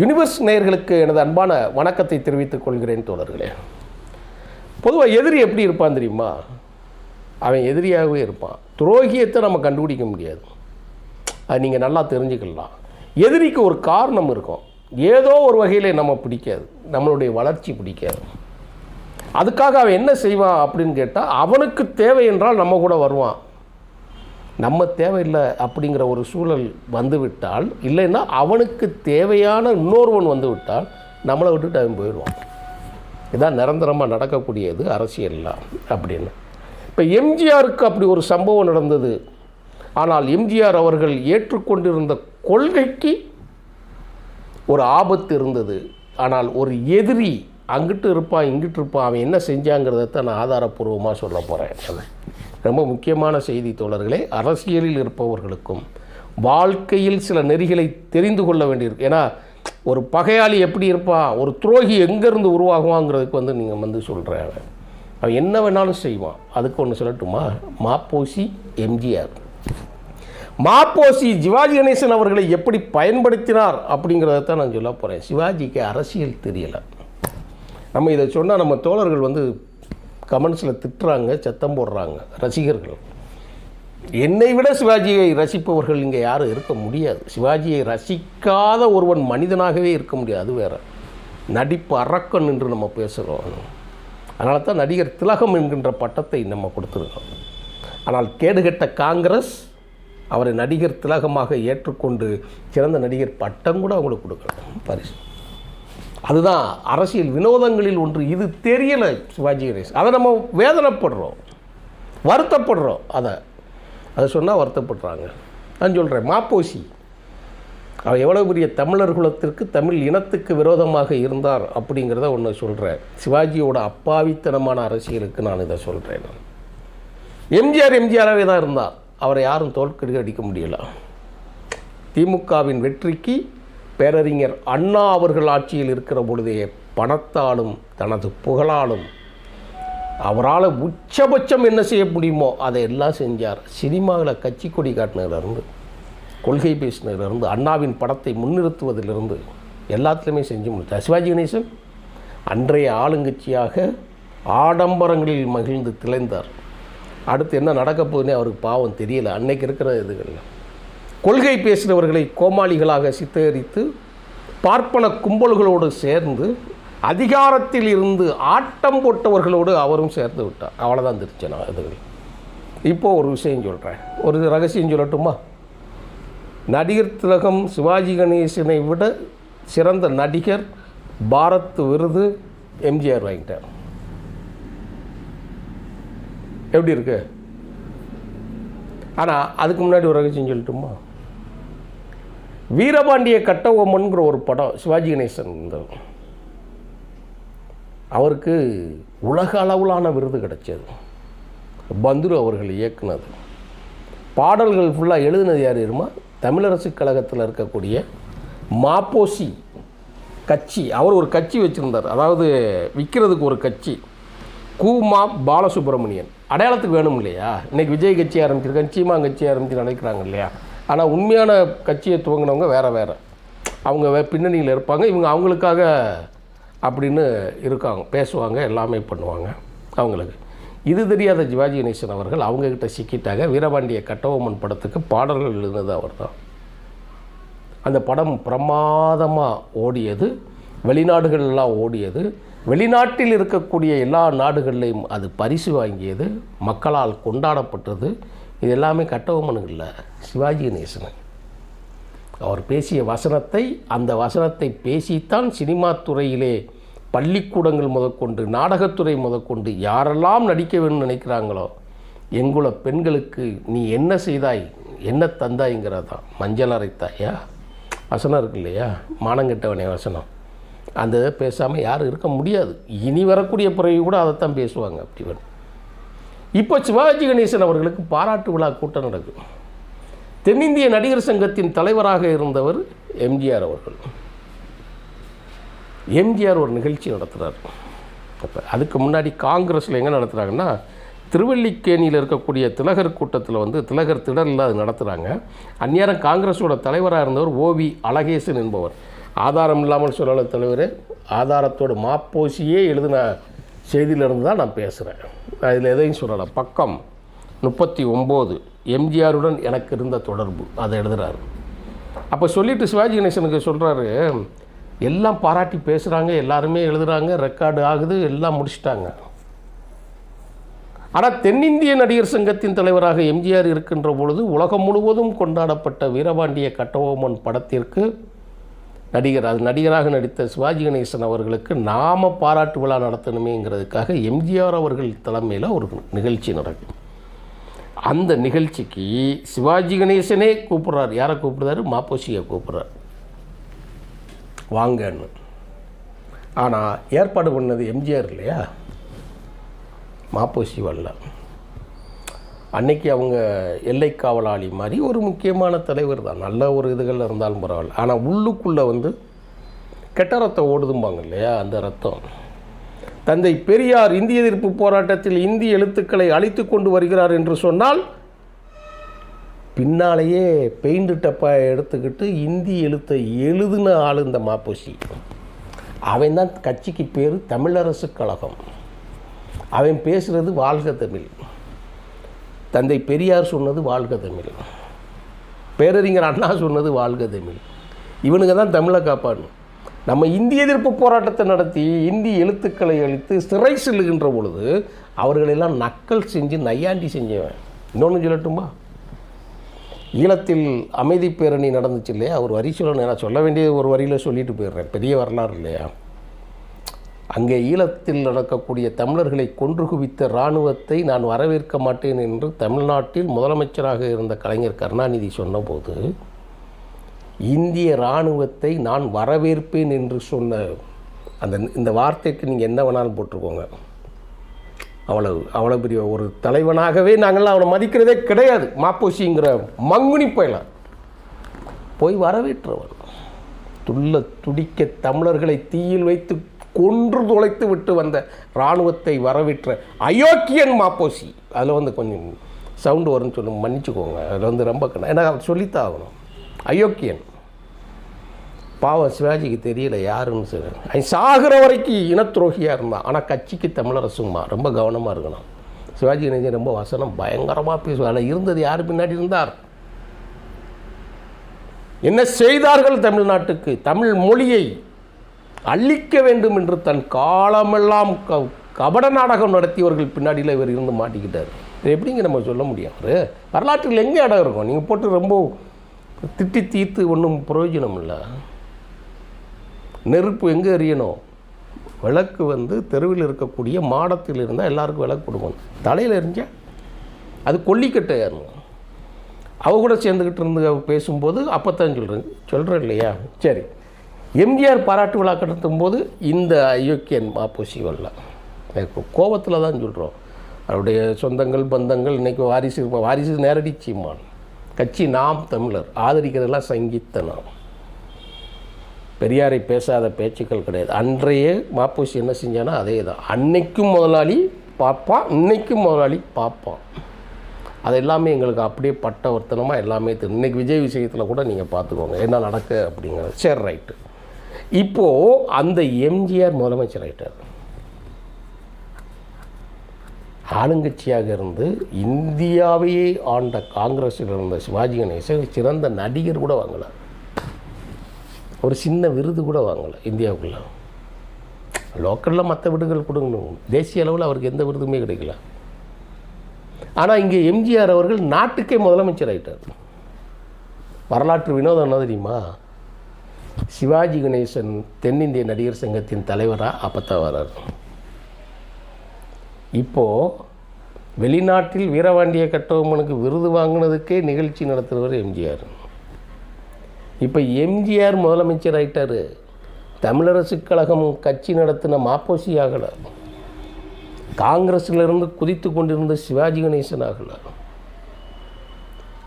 Universe நேயர்களுக்கு எனது அன்பான வணக்கத்தை தெரிவித்துக் கொள்கிறேன் தோழர்களே. பொதுவாக எதிரி எப்படி இருப்பான் தெரியுமா? அவன் எதிரியாகவே இருப்பான். துரோகியத்தை நம்ம கண்டுபிடிக்க முடியாது. அது நீங்கள் நல்லா தெரிஞ்சுக்கலாம். எதிரிக்கு ஒரு காரணம் இருக்கும். ஏதோ ஒரு வகையில் நம்ம பிடிக்காது. நம்மளுடைய வளர்ச்சி பிடிக்காது. அதுக்காக அவன் என்ன செய்வான் அப்படின்னு கேட்டால் அவனுக்கு தேவை என்றால் நம்ம கூட வருவான். நம்ம தேவையில்லை அப்படிங்கிற ஒரு சூழல் வந்துவிட்டால் இல்லைன்னா அவனுக்கு தேவையான இன்னொருவன் வந்து விட்டால் நம்மளை விட்டுட்டு அவன் போயிடுவான். இதான் நிரந்தரமாக நடக்கக்கூடியது அரசியலில் அப்படின்னு. இப்போ எம்ஜிஆருக்கு அப்படி ஒரு சம்பவம் நடந்தது. ஆனால் எம்ஜிஆர் அவர்கள் ஏற்றுக்கொண்டிருந்த கொள்கைக்கு ஒரு ஆபத்து இருந்தது. ஆனால் ஒரு எதிரி அங்கிட்டு இருப்பான் இங்கிட்டு இருப்பான் அவன் என்ன செஞ்சாங்கிறத நான் ஆதாரப்பூர்வமாக சொல்ல போகிறேன் ரொம்ப முக்கியமான செய்தி தோழர்களே. அரசியலில் இருப்பவர்களுக்கும் வாழ்க்கையில் சில நெறிகளை தெரிந்து கொள்ள வேண்டியிருக்கு. ஏன்னா ஒரு பகையாளி எப்படி இருப்பான் ஒரு துரோகி எங்கேருந்து உருவாகுவாங்கிறதுக்கு வந்து நீங்கள் வந்து சொல்கிறேன் அவன் என்ன வேணாலும் செய்வான். அதுக்கு ஒன்று சொல்லட்டுமா? மாப்போசி எம்ஜிஆர். மாப்போசி சிவாஜி கணேசன் அவர்களை எப்படி பயன்படுத்தினார் அப்படிங்கிறத தான் நான் சொல்ல போகிறேன் சிவாஜிக்கு அரசியல் தெரியலை. நம்ம இதை சொன்னால் நம்ம தோழர்கள் வந்து கமெண்ட்ஸில் திட்டுறாங்க சத்தம் போடுறாங்க ரசிகர்கள். என்னை விட சிவாஜியை ரசிப்பவர்கள் இங்கே யாரும் இருக்க முடியாது. சிவாஜியை ரசிக்காத ஒருவன் மனிதனாகவே இருக்க முடியாது. அது வேற. நடிப்பு அரக்கன் என்று நம்ம பேசுகிறோம் அதனால தான் நடிகர் திலகம் என்கின்ற பட்டத்தை நம்ம கொடுத்துருக்கோம். ஆனால் கேடுகட்ட காங்கிரஸ் அவரை நடிகர் திலகமாக ஏற்றுக்கொண்டு சிறந்த நடிகர் பட்டம் கூட அவங்களுக்கு கொடுக்கலாம் பரிசு. அதுதான் அரசியல் வினோதங்களில் ஒன்று. இது தெரியலை சிவாஜி கணேசன். அதை நம்ம வேதனைப்படுறோம். வருத்தப்படுறோம். அதை. அதை சொன்னால் வருத்தப்படுறாங்க. நான் சொல்கிறேன் மாப்போசி. அவர் எவ்வளோ பெரிய தமிழர் குலத்திற்கு தமிழ் இனத்துக்கு விரோதமாக இருந்தார் அப்படிங்கிறத ஒன்று சொல்கிறேன் சிவாஜியோட அப்பாவித்தனமான அரசியலுக்கு நான் இதை சொல்கிறேன் நான். எம்ஜிஆர் எம்ஜிஆராகவே தான் இருந்தார். அவரை யாரும் தோற்கடி அடிக்க முடியல. திமுகவின் வெற்றிக்கு பேரறிஞர் அண்ணா அவர்கள் ஆட்சியில் இருக்கிற பொழுதே பணத்தாலும் தனது புகழாலும் அவரால் உச்சபட்சம் என்ன செய்ய முடியுமோ அதை எல்லாம் செஞ்சார். சினிமாவில் கட்சி கொடி காட்டினதுலேருந்து கொள்கை பேசினதுலேருந்து அண்ணாவின் படத்தை முன்னிறுத்துவதிலிருந்து எல்லாத்துலேயுமே செஞ்சு முடித்தார். சிவாஜி கணேசன் அன்றைய ஆளுங்கட்சியாக ஆடம்பரங்களில் மகிழ்ந்து திளைந்தார். அடுத்து என்ன நடக்க போகுதுன்னே அவருக்கு பாவம் தெரியலை. அன்னைக்கு இருக்கிற இதுகள் கொள்கை பேசுகிறவர்களை கோமாளிகளாக சித்தரித்து பார்ப்பன கும்பல்களோடு சேர்ந்து அதிகாரத்தில் இருந்து ஆட்டம் போட்டவர்களோடு அவரும் சேர்ந்து விட்டார். அவ்வளோதான் திருச்சனா இதுகள் இப்போது ஒரு விஷயம் சொல்கிறேன் ஒரு ரகசியம் சொல்லட்டுமா? நடிகர் திலகம் சிவாஜி கணேசனை விட சிறந்த நடிகர் பாரத் விருது எம்ஜிஆர் வாங்கிட்டார். எப்படி இருக்கு? ஆனால் அதுக்கு முன்னாடி ஒரு ரகசியம் சொல்லட்டுமா? வீரபாண்டிய கட்டபொம்மன்கிற ஒரு படம் சிவாஜி கணேசன் இந்த அவருக்கு உலக அளவிலான விருது கிடைச்சது. பந்துரு அவர்கள் இயக்குனது. பாடல்கள் ஃபுல்லாக எழுதினது யார் இருமா தமிழரசு கழகத்தில் இருக்கக்கூடிய மாப்போசி கட்சி. அவர் ஒரு கட்சி வச்சுருந்தார். அதாவது விற்கிறதுக்கு ஒரு கட்சி. கூமா பாலசுப்ரமணியன். அடையாளத்துக்கு வேணும் இல்லையா இன்றைக்கி விஜய் கட்சி ஆரம்பிச்சிருக்கேன் சீமா கட்சி ஆரம்பிச்சு நினைக்கிறாங்க இல்லையா? ஆனால் உண்மையான கட்சியை துவங்கினவங்க வேறு வேறு. அவங்க வே பின்னணியில் இருப்பாங்க. இவங்க அவங்களுக்காக அப்படின்னு இருக்காங்க பேசுவாங்க எல்லாமே பண்ணுவாங்க அவங்களுக்கு. இது தெரியாத சிவாஜி கணேசன் அவர்கள் அவங்கக்கிட்ட சிக்கிட்டாங்க. வீரபாண்டிய கட்டபொம்மன் படத்துக்கு பாடல்கள் எழுதினது அவர் தான் அந்த படம் பிரமாதமாக ஓடியது. வெளிநாடுகள்லாம் ஓடியது. வெளிநாட்டில் இருக்கக்கூடிய எல்லா நாடுகள்லையும் அது பரிசு வாங்கியது. மக்களால் கொண்டாடப்பட்டது. இது எல்லாமே கட்டபொம்மனுக்கு இல்லை சிவாஜி கணேசன். அவர் பேசிய வசனத்தை அந்த வசனத்தை பேசித்தான் சினிமா துறையிலே பள்ளிக்கூடங்கள் முதற்கொண்டு நாடகத்துறை முதற்கொண்டு யாரெல்லாம் நடிக்க வேணும்னு நினைக்கிறாங்களோ எங்குள்ள பெண்களுக்கு நீ என்ன செய்தாய் என்ன தந்தாய்ங்கிறதான். மஞ்சள் அரைத்தாயா? வசனம் இருக்கு இல்லையா? மானங்கெட்டவனே வசனம். அந்த இதை பேசாமல் யாரும் இருக்க முடியாது. இனி வரக்கூடிய பிறகு கூட அதைத்தான் பேசுவாங்க அப்படி வேணும் இப்போ சிவாஜி கணேசன் அவர்களுக்கு பாராட்டு விழா கூட்டம் நடக்கும் தென்னிந்திய நடிகர் சங்கத்தின் தலைவராக இருந்தவர் எம்ஜிஆர் அவர்கள். எம்ஜிஆர் ஒரு நிகழ்ச்சி நடத்துகிறார் அப்போ அதுக்கு முன்னாடி காங்கிரஸில் எங்கே நடத்துகிறாங்கன்னா திருவல்லிக்கேணியில் இருக்கக்கூடிய திலகர் கூட்டத்தில் வந்து திலகர் திடலில் அது நடத்துகிறாங்க அந்நேரம் காங்கிரஸோட தலைவராக இருந்தவர் ஓவி அழகேசன் என்பவர். ஆதாரம் இல்லாமல் சொல்லலை தலைவர். ஆதாரத்தோட மாப்போசியே எழுதின செய்தியிலிருந்து தான் நான் பேசுகிறேன் அதில் எதையும் சொல்லலை. பக்கம் முப்பத்தி ஒம்பது எம்ஜிஆருடன் எனக்கு இருந்த தொடர்பு அதை எழுதுகிறாரு அப்போ சொல்லிட்டு சிவாஜி கணேசனுக்கு சொல்கிறாரு எல்லாம் பாராட்டி பேசுகிறாங்க எல்லாருமே எழுதுகிறாங்க ரெக்கார்டு ஆகுது எல்லாம் முடிச்சிட்டாங்க. ஆனால் தென்னிந்திய நடிகர் சங்கத்தின் தலைவராக எம்ஜிஆர் இருக்கின்ற பொழுது உலகம் முழுவதும் கொண்டாடப்பட்ட வீரபாண்டிய கட்டபொம்மன் படத்திற்கு நடிகர் அது நடிகராக நடித்த சிவாஜி கணேசன் அவர்களுக்கு நாம பாராட்டு விழா நடத்தணுமேங்கிறதுக்காக எம்ஜிஆர் அவர்கள் தலைமையில் ஒரு நிகழ்ச்சி நடக்கும். அந்த நிகழ்ச்சிக்கு சிவாஜி கணேசனே கூப்பிட்றாரு. யாரை கூப்பிடுறாரு? மாப்போசியை கூப்பிட்றாரு. வாங்கன்னு. ஆனால் ஏற்பாடு பண்ணது எம்ஜிஆர் இல்லையா? மாப்போசி வரல. அன்னைக்கு அவங்க எல்லை காவலாளி மாதிரி ஒரு முக்கியமான தலைவர் தான். நல்ல ஒரு இதுகள் இருந்தாலும் பரவாயில்ல. ஆனால் உள்ளுக்குள்ளே வந்து கெட்ட ரத்தம் ஓடுதும்பாங்க இல்லையா? அந்த ரத்தம். தந்தை பெரியார் இந்திய எதிர்ப்பு போராட்டத்தில் இந்திய எழுத்துக்களை அழித்து கொண்டு வருகிறார் என்று சொன்னால் பின்னாலேயே பெயிண்ட் டப்பா எடுத்துக்கிட்டு இந்தி எழுத்தை எழுதுன ஆள் இந்த மாப்போசி அவன் தான் கட்சிக்கு பேர் தமிழரசு கழகம். அவன் பேசுகிறது வாழ்க தமிழ். தந்தை பெரியார் சொன்னது வாழ்க தமிழ். பேரறிஞர் அண்ணா சொன்னது வாழ்க தமிழ். இவனுங்க தான் தமிழை காப்பாடணும் நம்ம இந்திய எதிர்ப்பு போராட்டத்தை நடத்தி இந்தி எழுத்துக்களை அழித்து சிறை செல்லுகின்ற பொழுது அவர்களெல்லாம் நக்கல் செஞ்சு நையாண்டி செஞ்சவன். இன்னொன்று சொல்லட்டுமா ஈழத்தில் அமைதி பேரணி நடந்துச்சு இல்லையா? ஒரு வரி சொல்லணும் நான் சொல்ல வேண்டிய ஒரு வரியில் சொல்லிட்டு போயிடுறேன். பெரிய வரலாறு இல்லையா? அங்கே ஈழத்தில் நடக்கக்கூடிய தமிழர்களை கொன்று குவித்த இராணுவத்தை நான் வரவேற்க மாட்டேன் என்று தமிழ்நாட்டில் முதலமைச்சராக இருந்த கலைஞர் கருணாநிதி சொன்னபோது இந்திய இராணுவத்தை நான் வரவேற்பேன் என்று சொன்ன அந்த இந்த வார்த்தைக்கு நீங்கள் என்ன வேணாலும் போட்டிருக்கோங்க அவ்வளவு அவ்வளோ பெரிய ஒரு தலைவனாகவே நாங்கள்லாம் அவனை மதிக்கிறதே கிடையாது. மாப்போசிங்கிற மங்குனி போயலாம் போய் வரவேற்றவன் துள்ள துடிக்க தமிழர்களை தீயில் வைத்து கொன்று தொலைத்து விட்டு வந்த இராணுவத்தை வரவிற்ற அயோக்கியன் மாப்போசி. அதில் வந்து கொஞ்சம் சவுண்டு வரும்னு சொல்லி மன்னிச்சுக்கோங்க. அதில் வந்து ரொம்ப கண்ண ஏன்னா அவர் சொல்லித்தான் ஆகணும் அயோக்கியன். பாவம் சிவாஜிக்கு தெரியல யாருன்னு சொல்லி அவன் சாகிற வரைக்கும் இனத்துரோகியாக இருந்தான். ஆனால் கட்சிக்கு தமிழரசுமா ரொம்ப கவனமாக இருக்கணும். சிவாஜி கணேசன் ரொம்ப வசனம் பயங்கரமாக பேசுவார். அதில் இருந்தது யார் பின்னாடி இருந்தார்? என்ன செய்தார்கள் தமிழ்நாட்டுக்கு? தமிழ் மொழியை அழிக்க வேண்டும் என்று தன் காலமெல்லாம் க கபட நாடகம் நடத்தியவர்கள் பின்னாடியில் இவர் இருந்து மாட்டிக்கிட்டார். இது எப்படிங்க நம்ம சொல்ல முடியும்? வரலாற்றில் எங்கே இடம் இருக்கும்? நீங்கள் போட்டு ரொம்ப திட்டி தீர்த்து ஒன்றும் பிரயோஜனம் இல்லை. நெருப்பு எங்கே எரியணும்? விளக்கு வந்து தெருவில் இருக்கக்கூடிய மாடத்தில் இருந்தால் எல்லாருக்கும் விளக்கு கொடுக்கணும். தலையில் எரிஞ்சா அது கொல்லிக்கட்டை ஏறணும். அவ கூட சேர்ந்துக்கிட்டு இருந்து அவ பேசும்போது தான் சொல்கிறேன் சொல்கிறேன் இல்லையா? சரி. எம்ஜிஆர் பாராட்டு விழா கட்டத்தும் போது இந்த அயோக்கியன் மாப்பூசி வரல கோபத்தில் தான் சொல்கிறோம் அவருடைய சொந்தங்கள் பந்தங்கள் இன்றைக்கி வாரிசு வாரிசு நேரடி சீமான். கட்சி நாம் தமிழர் ஆதரிக்கிறதெல்லாம் சங்கீத்த நாம். பெரியாரை பேசாத பேச்சுக்கள் கிடையாது. அன்றைய மாப்பூசி என்ன செஞ்சானா அதே தான் அன்னைக்கும் முதலாளி பார்ப்பான் இன்னைக்கும் முதலாளி பார்ப்பான் அது எல்லாமே எங்களுக்கு அப்படியே பட்டவர்த்தனமாக எல்லாமே இன்றைக்கி விஜய் விஷயத்தில் கூட நீங்கள் பார்த்துக்கோங்க. என்ன நடக்கு அப்படிங்கிறது. சரி ரைட்டு. இப்போது அந்த எம்ஜிஆர் முதலமைச்சர் ஆகிட்டார் ஆளுங்கட்சியாக இருந்து இந்தியாவையே ஆண்ட காங்கிரஸில் இருந்த சிவாஜி கணேசன் சிறந்த நடிகர் கூட வாங்கலாம் ஒரு சின்ன விருது கூட வாங்கலை இந்தியாவுக்குள்ள. லோக்கலில் மற்ற விருதுகள் கொடுக்கணும் தேசிய அளவில் அவருக்கு எந்த விருதுமே கிடைக்கல. ஆனால் இங்கே எம்ஜிஆர் அவர்கள் நாட்டுக்கே முதலமைச்சர் ஆகிட்டார் வரலாற்று வினோதம் என்ன தெரியுமா? சிவாஜி கணேசன் தென்னிந்திய நடிகர் சங்கத்தின் தலைவராக அப்பத்தான் வர்றார் இப்போது வெளிநாட்டில் வீரவாண்டிய கட்டபொம்மனுக்கு விருது வாங்கினதுக்கே நிகழ்ச்சி நடத்துகிறவர் எம்ஜிஆர். இப்போ எம்ஜிஆர் முதலமைச்சர் ஆயிட்டார். தமிழரசு கழகம் கட்சி நடத்தின மாப்போசி ஆகலை. காங்கிரஸிலிருந்து குதித்து கொண்டிருந்த சிவாஜி கணேசன் ஆகலை.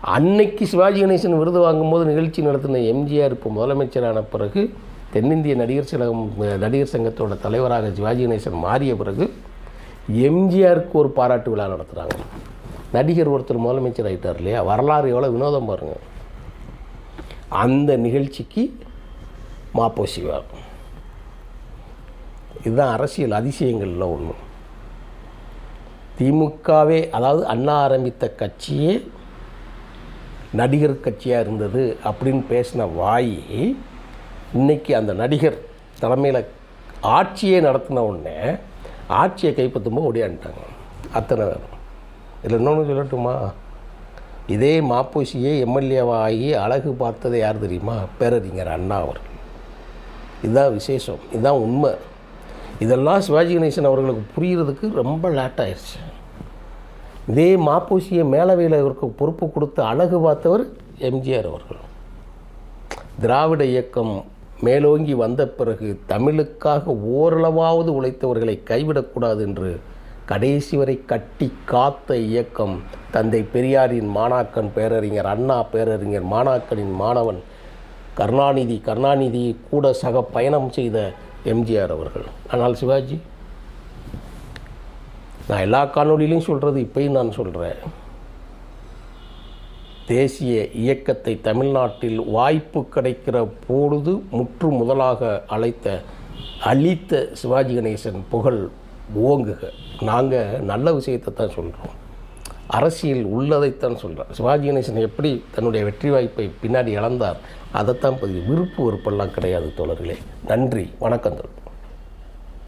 அன்னைக்கு சிவாஜி கணேசன் விருது வாங்கும்போது நிகழ்ச்சி நடத்தின எம்ஜிஆர் இப்போ முதலமைச்சரான பிறகு தென்னிந்திய நடிகர் சங்கம் நடிகர் சங்கத்தோட தலைவராக சிவாஜி கணேசன் மாறிய பிறகு எம்ஜிஆருக்கு ஒரு பாராட்டு விழா நடத்துகிறாங்க நடிகர் ஒருத்தர் முதலமைச்சர் ஆகிட்டார் இல்லையா? வரலாறு எவ்வளோ வினோதம் பாருங்கள் அந்த நிகழ்ச்சிக்கு மாப்போ சிவா. இதுதான் அரசியல் அதிசயங்களில் ஒன்று திமுகவே அதாவது அண்ணா ஆரம்பித்த கட்சியே நடிகர் கட்சியாக இருந்தது அப்படின்னு பேசின வாய் இன்னைக்கு அந்த நடிகர் தலைமையில் ஆட்சியே நடத்தின உடனே ஆட்சியை கைப்பற்றும்போது ஓடியான்ட்டாங்க அத்தனை பேரும். இதில் இன்னொன்று சொல்லட்டுமா? இதே மாப்போசியே எம்எல்ஏவாகி அழகு பார்த்தது யார் தெரியுமா? பேரறிஞர் அண்ணா அவர் இதுதான் விசேஷம். இதுதான் உண்மை. இதெல்லாம் சிவாஜி கணேசன் அவர்களுக்கு புரிகிறதுக்கு ரொம்ப லேட் ஆயிடுச்சு இதே மாப்பூசியை மேலவையில் இவருக்கு பொறுப்பு கொடுத்து அழகு பார்த்தவர் எம்ஜிஆர் அவர்கள். திராவிட இயக்கம் மேலோங்கி வந்த பிறகு தமிழுக்காக ஓரளவாவது உழைத்தவர்களை கைவிடக்கூடாது என்று கடைசி வரை கட்டி காத்த இயக்கம் தந்தை பெரியாரின் மாணாக்கன் பேரறிஞர் அண்ணா பேரறிஞர் மாணாக்கனின் மாணவன் கருணாநிதி கருணாநிதி கூட சக பயணம் செய்த எம்ஜிஆர் அவர்கள். ஆனால் சிவாஜி நான் எல்லா காணொலியிலையும் சொல்கிறது இப்பயும் நான் சொல்கிறேன் தேசிய இயக்கத்தை தமிழ்நாட்டில் வாய்ப்பு கிடைக்கிற பொழுது முற்று முதலாக அழைத்த அழித்த சிவாஜி கணேசன் புகழ் ஓங்குக. நாங்கள் நல்ல விஷயத்தை தான் சொல்கிறோம் அரசியல் உள்ளதைத்தான் சொல்கிறார் சிவாஜி கணேசன் எப்படி தன்னுடைய வெற்றி வாய்ப்பை பின்னாடி இழந்தார் அதைத்தான் பதிவு விருப்பு வெறுப்பெல்லாம் கிடையாது தோழர்களே. நன்றி வணக்கம் தோழர்.